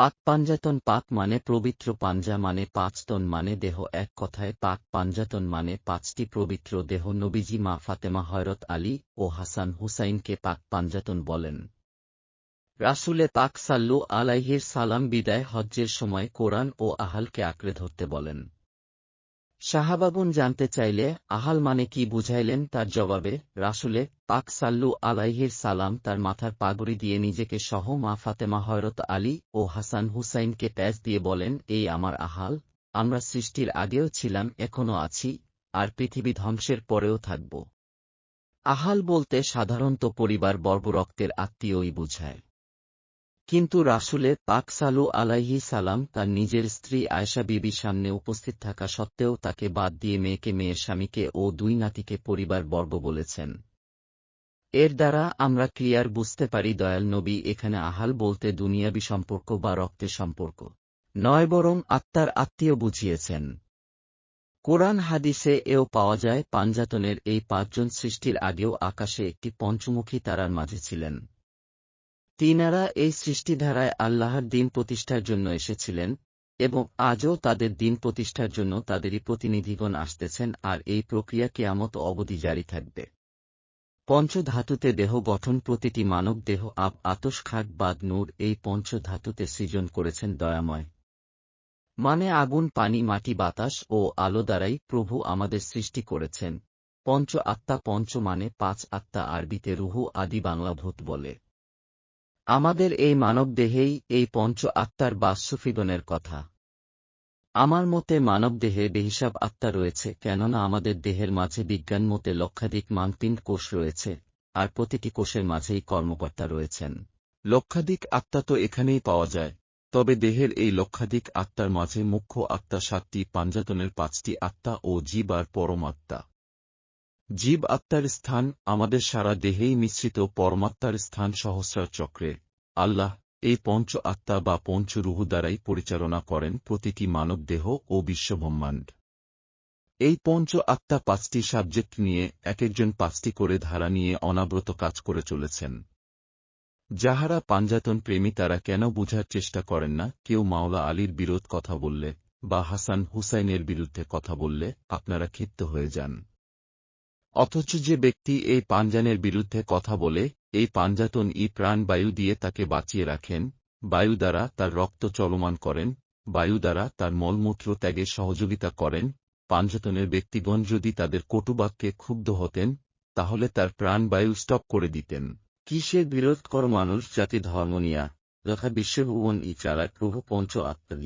পাক পাঞ্জাতন পাক মানে পবিত্র পাঞ্জা মানে পাঁচতন মানে দেহ। এক কথায় পাক পাঞ্জাতন মানে পাঁচটি পবিত্র দেহ। নবীজি মা ফাতেমা হয়রত আলী ও হাসান হুসাইনকে পাক পাঞ্জাতন বলেন। রাসুলে পাক সাল্লু আলাইহির সালাম বিদায় হজ্জের সময় কোরআন ও আহালকে আঁকড়ে ধরতে বলেন। শাহাবাবুন জানতে চাইলে আহাল মানে কি বুঝাইলেন তার জবাবে, রাসুলে পাক সাল্লু আলাইহির সালাম তার মাথার পাগড়ি দিয়ে নিজেকে সহ মা ফাতেমা হয়রত আলী ও হাসান হুসাইনকে প্যাচ দিয়ে বলেন, এই আমার আহাল, আমরা সৃষ্টির আগেও ছিলাম, এখনও আছি, আর পৃথিবী ধ্বংসের পরেও থাকব। আহাল বলতে সাধারণত পরিবার বর্বরক্তের আত্মীয়ই বুঝায়। কিন্তু রাসুলে পাক সালু আলাইহি সালাম তার নিজের স্ত্রী আয়সা বিবির সামনে উপস্থিত থাকা সত্ত্বেও তাকে বাদ দিয়ে মেয়েকে মেয়ের স্বামীকে ও দুই নাতিকে পরিবার বর্গ বলেছেন। এর দ্বারা আমরা ক্লিয়ার বুঝতে পারি দয়াল নবী এখানে আহাল বলতে দুনিয়াবি সম্পর্ক বা রক্তের সম্পর্ক। নয় বরং আত্মার আত্মীয় বুঝিয়েছেন। কোরআন হাদিসে এও পাওয়া যায় পাঞ্জাতনের এই পাঁচজন সৃষ্টির আগেও আকাশে একটি পঞ্চমুখী তারার মাঝে ছিলেন। তিনারা এই সৃষ্টিধারায় আল্লাহর দিন প্রতিষ্ঠার জন্য এসেছিলেন, এবং আজও তাদের দিন প্রতিষ্ঠার জন্য তাদেরই প্রতিনিধিগণ আসতেছেন আর এই প্রক্রিয়া কেয়ামত অবধি জারি থাকবে। পঞ্চধাতুতে দেহ গঠন প্রতিটি মানব দেহ, আব, আতস, খাট বাদ নূর এই পঞ্চধাতুতে সৃজন করেছেন দয়াময়। মানে আগুন, পানি, মাটি, বাতাস ও আলো দ্বারাই প্রভু আমাদের সৃষ্টি করেছেন। পঞ্চ আত্মা পঞ্চ মানে পাঁচ আত্মা আরবিতে রুহু আদি বাংলা ভূত বলে। আমাদের এই মানবদেহেই এই পঞ্চ আত্মার বাস্যফিগনের কথা। আমার মতে মানবদেহে বেহিসাব আত্মা রয়েছে, কেননা আমাদের দেহের মাঝে বিজ্ঞান মতে লক্ষাধিক মানপিণ্ড কোষ রয়েছে, আর প্রতিটি কোষের মাঝেই কর্মকর্তা রয়েছেন। লক্ষাধিক আত্মা তো এখানেই পাওয়া যায়, তবে দেহের এই লক্ষাধিক আত্মার মাঝে মুখ্য আত্মা সাতটি, পাঞ্জাতনের পাঁচটি আত্মা ও জীব আর পরমাত্মা জীব আত্মার স্থান আমাদের সারা দেহেই মিশ্রিত পরমাত্মার স্থান সহস্রার চক্রে। আল্লাহ এই পঞ্চ আত্মা বা পঞ্চ রুহু দ্বারাই পরিচালনা করেন প্রতিটি মানব দেহ ও বিশ্বব্রহ্মাণ্ড। এই পঞ্চ আত্মা পাঁচটি সাবজেক্ট নিয়ে এক একজন পাঁচটি করে ধারা নিয়ে অনাব্রত কাজ করে চলেছেন। যাহারা পাঞ্জাতন প্রেমী তারা কেন বুঝার চেষ্টা করেন না? কেউ মাওলা আলীর বিরোধ কথা বললে বা হাসান হুসাইনের বিরুদ্ধে কথা বললে আপনারা ক্ষিপ্ত হয়ে যান। অথচ যে ব্যক্তি এই পাঞ্জানের বিরুদ্ধে কথা বলে এই পাঞ্জাতন ই প্রাণবায়ু দিয়ে তাকে বাঁচিয়ে রাখেন, বায়ু দ্বারা তার রক্ত চলমান করেন, বায়ু দ্বারা তার মলমূত্র ত্যাগে সহযোগিতা করেন। পাঞ্জাতনের ব্যক্তিগণ যদি তাদের কটুবাক্যে ক্ষুব্ধ হতেন, তাহলে তার প্রাণবায়ু স্টপ করে দিতেন। কিসের বিরোধ কর মানুষ জাতি ধর্ম নিয়া? যথা বিশ্বভুবন ই চালায় প্রভু পঞ্চ আত্মা